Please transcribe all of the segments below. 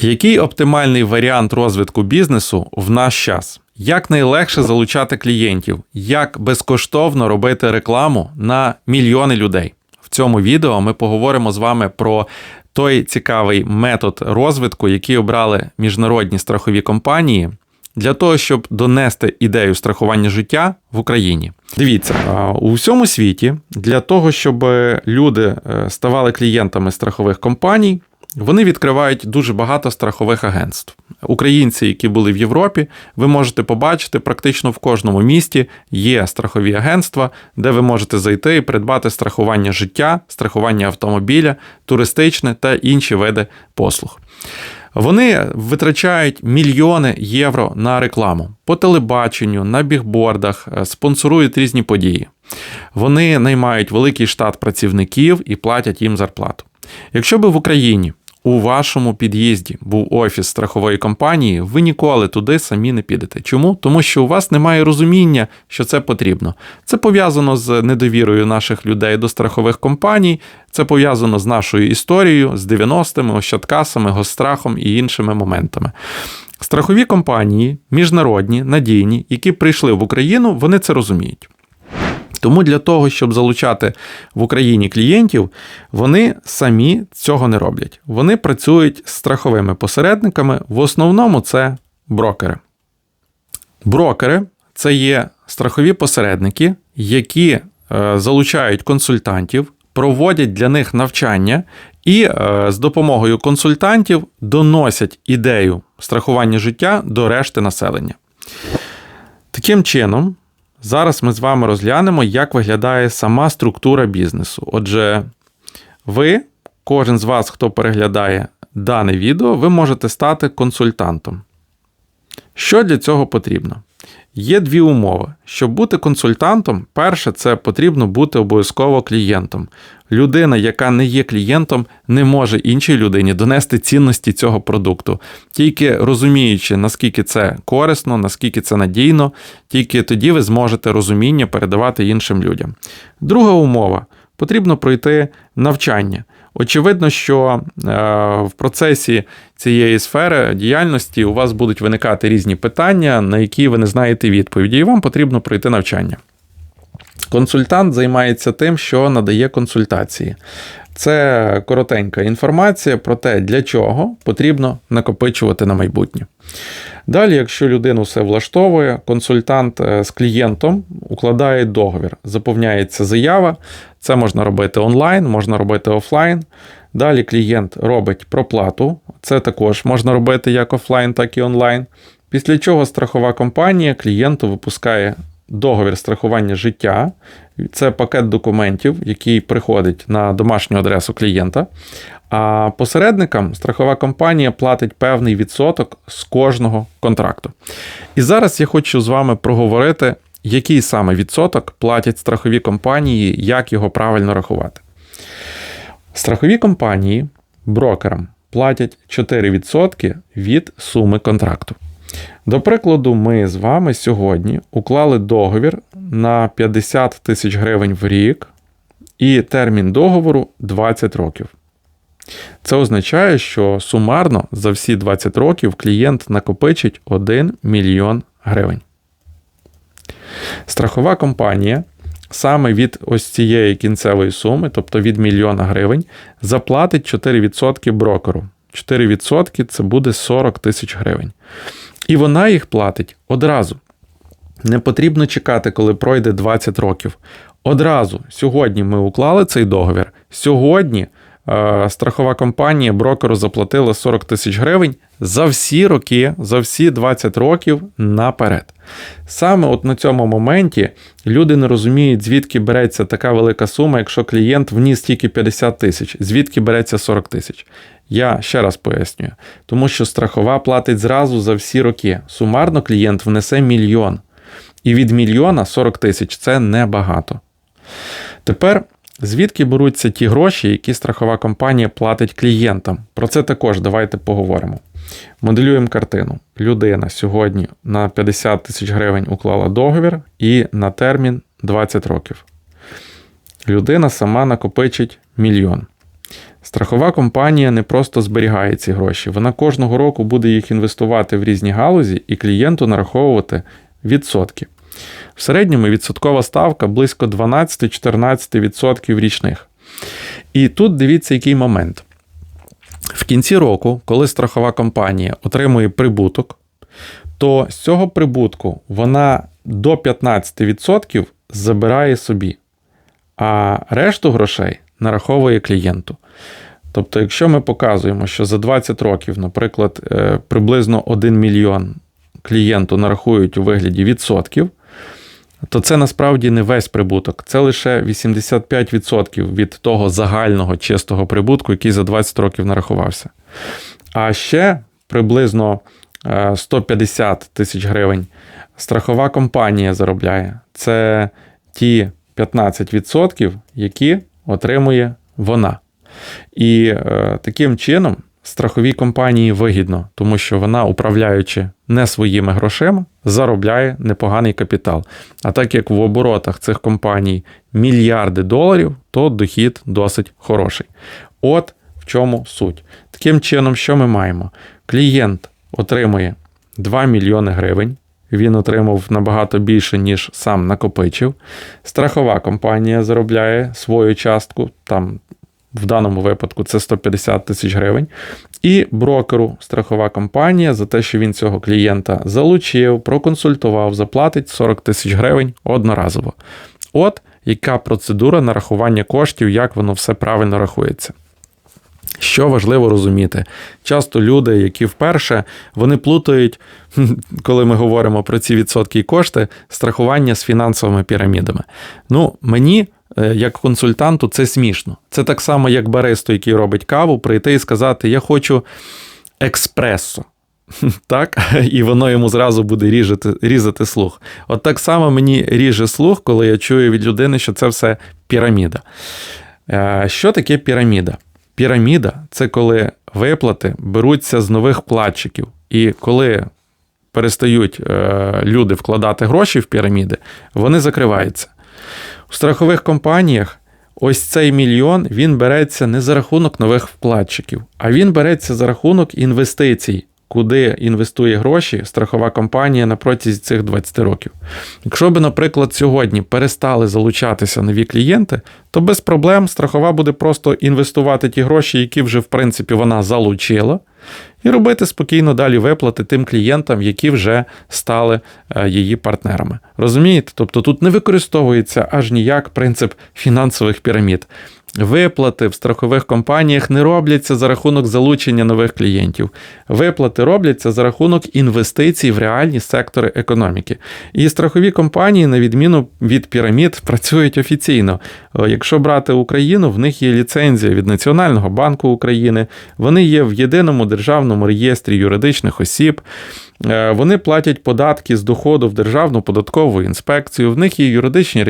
Який оптимальний варіант розвитку бізнесу в наш час? Як найлегше залучати клієнтів? Як безкоштовно робити рекламу на мільйони людей? В цьому відео ми поговоримо з вами про той цікавий метод розвитку, який обрали міжнародні страхові компанії для того, щоб донести ідею страхування життя в Україні. Дивіться, у всьому світі для того, щоб люди е, ставали клієнтами страхових компаній, вони відкривають дуже багато страхових агентств. Українці, які були в Європі, ви можете побачити, практично в кожному місті є страхові агентства, де ви можете зайти і придбати страхування життя, страхування автомобіля, туристичне та інші види послуг. Вони витрачають мільйони євро на рекламу по телебаченню, на бігбордах, е, спонсорують різні події. Вони наймають великий штат працівників і платять їм зарплату. Якщо би в Україні у вашому під'їзді був офіс страхової компанії, ви ніколи туди самі не підете. Чому? Тому що у вас немає розуміння, що це потрібно. Це пов'язано з недовірою наших людей до страхових компаній, це пов'язано з нашою історією, з 90-ми, ощадкасами, гострахом і іншими моментами. Страхові компанії, міжнародні, надійні, які прийшли в Україну, вони це розуміють. Тому для того, щоб залучати в Україні клієнтів, вони самі цього не роблять. Вони працюють з страховими посередниками. В основному це брокери. Брокери це є страхові посередники, які е, залучають консультантів, проводять для них навчання і е, з допомогою консультантів доносять ідею страхування життя до решти населення. Таким чином. Зараз ми з вами розглянемо, як виглядає сама структура бізнесу. Отже, ви, кожен з вас, хто переглядає дане відео, ви можете стати консультантом. Що для цього потрібно? Є дві умови. Щоб бути консультантом, перше, це потрібно бути обов'язково клієнтом. Людина, яка не є клієнтом, не може іншій людині донести цінності цього продукту. Тільки розуміючи, наскільки це корисно, наскільки це надійно, тільки тоді ви зможете розуміння передавати іншим людям. Друга умова потрібно пройти навчання. Очевидно, що е, в процесі цієї сфери діяльності у вас будуть виникати різні питання, на які ви не знаєте відповіді, і вам потрібно пройти навчання. Консультант займається тим, що надає консультації. Це коротенька інформація про те, для чого потрібно накопичувати на майбутнє. Далі, якщо людину все влаштовує, консультант е, з клієнтом укладає договір, заповняється заява. Це можна робити онлайн, можна робити офлайн. Далі клієнт робить проплату. Це також можна робити як офлайн, так і онлайн. Після чого страхова компанія клієнту випускає договір страхування життя. Це пакет документів, який приходить на домашню адресу клієнта. А посередникам страхова компанія платить певний відсоток з кожного контракту. І зараз я хочу з вами проговорити, який саме відсоток платять страхові компанії, як його правильно рахувати. Страхові компанії брокерам платять 4% від суми контракту. До прикладу, ми з вами сьогодні уклали договір на 50 тисяч гривень в рік, і термін договору 20 років. Це означає, що сумарно за всі 20 років клієнт накопичить 1 мільйон гривень. Страхова компанія саме від ось цієї кінцевої суми, тобто від мільйона гривень, заплатить 4% брокеру. 4% це буде 40 тисяч гривень. І вона їх платить одразу. Не потрібно чекати, коли пройде 20 років. Одразу сьогодні ми уклали цей договір. Сьогодні страхова компанія брокеру заплатила 40 тисяч гривень за всі роки, за всі 20 років наперед. Саме от на цьому моменті люди не розуміють, звідки береться така велика сума, якщо клієнт вніс тільки 50 тисяч, звідки береться 40 тисяч. Я ще раз пояснюю, тому що страхова платить зразу за всі роки. Сумарно клієнт внесе мільйон. І від мільйона 40 тисяч це небагато. Тепер, звідки беруться ті гроші, які страхова компанія платить клієнтам? Про це також давайте поговоримо. Моделюємо картину. Людина сьогодні на 50 тисяч гривень уклала договір і на термін 20 років. Людина сама накопичить мільйон. Страхова компанія не просто зберігає ці гроші, вона кожного року буде їх інвестувати в різні галузі і клієнту нараховувати відсотки. В середньому відсоткова ставка близько 12-14% річних. І тут дивіться, який момент. В кінці року, коли страхова компанія отримує прибуток, то з цього прибутку вона до 15% забирає собі, а решту грошей нараховує клієнту. Тобто, якщо ми показуємо, що за 20 років, наприклад, е, приблизно 1 мільйон клієнту нарахують у вигляді відсотків, то це насправді не весь прибуток, це лише 85% від того загального чистого прибутку, який за 20 років нарахувався. А ще приблизно 150 е, тисяч гривень страхова компанія заробляє. Це ті 15%, які отримує вона. І е, таким чином страховій компанії вигідно, тому що вона, управляючи не своїми грошима, заробляє непоганий капітал. А так як в оборотах цих компаній мільярди доларів, то дохід досить хороший. От в чому суть. Таким чином, що ми маємо? Клієнт отримує 2 мільйони гривень. Він отримав набагато більше, ніж сам накопичив. Страхова компанія заробляє свою частку, там в даному випадку це 150 тисяч гривень. І брокеру страхова компанія за те, що він цього клієнта залучив, проконсультував, заплатить 40 тисяч гривень одноразово. От яка процедура нарахування коштів, як воно все правильно рахується. Що важливо розуміти, часто люди, які вперше, вони плутають, коли ми говоримо про ці відсотки і кошти, страхування з фінансовими пірамідами. Ну, мені як консультанту це смішно. Це так само, як баристо, який робить каву, прийти і сказати: Я хочу експресо. Так, і воно йому зразу буде різати, різати слух. От так само мені ріже слух, коли я чую від людини, що це все піраміда. Е, що таке піраміда? Піраміда це коли виплати беруться з нових вкладчиків. І коли перестають е, люди вкладати гроші в піраміди, вони закриваються. У страхових компаніях ось цей мільйон він береться не за рахунок нових вкладчиків, а він береться за рахунок інвестицій, куди інвестує гроші страхова компанія на протязі цих 20 років. Якщо би, наприклад, сьогодні перестали залучатися нові клієнти, то без проблем страхова буде просто інвестувати ті гроші, які вже в принципі вона залучила і робити спокійно далі виплати тим клієнтам, які вже стали е, її партнерами. Розумієте? Тобто тут не використовується аж ніяк принцип фінансових пірамід. Виплати в страхових компаніях не робляться за рахунок залучення нових клієнтів. Виплати робляться за рахунок інвестицій в реальні сектори економіки. І страхові компанії, на відміну від пірамід, працюють офіційно. Якщо брати Україну, в них є ліцензія від Національного банку України, вони є в єдиному державному реєстрі юридичних осіб. Е, вони платять податки з доходу в Державну податкову інспекцію, в них є юридичні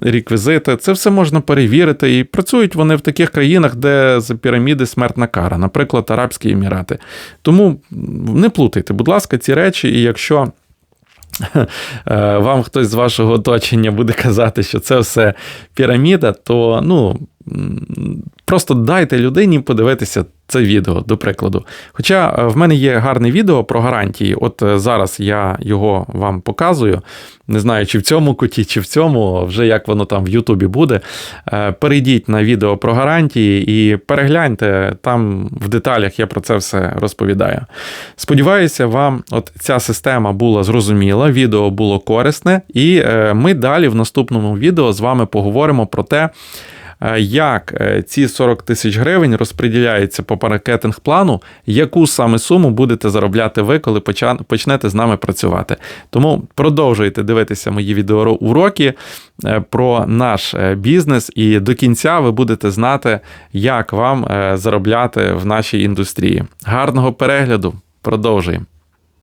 реквізити. Це все можна перевірити. І працюють вони в таких країнах, де за піраміди смертна кара, наприклад, Арабські Емірати. Тому не плутайте, будь ласка, ці речі, і якщо. Е, вам хтось з вашого оточення буде казати, що це все піраміда, то ну просто дайте людині подивитися це відео, до прикладу. Хоча е, в мене є гарне відео про гарантії. От е, зараз я його вам показую. Не знаю, чи в цьому куті, чи в цьому, вже як воно там в Ютубі буде. Е, перейдіть на відео про гарантії і перегляньте, там в деталях я про це все розповідаю. Сподіваюся, вам от ця система була зрозуміла, відео було корисне, і ми далі в наступному відео з вами поговоримо про те. Е, як е, ці 40 тисяч гривень розподіляються по паракетинг плану, яку саме суму будете заробляти ви, коли почнете з нами працювати. Тому продовжуйте дивитися мої відеоуроки е, про наш бізнес, і до кінця ви будете знати, як вам заробляти в нашій індустрії. Гарного перегляду! Продовжуємо.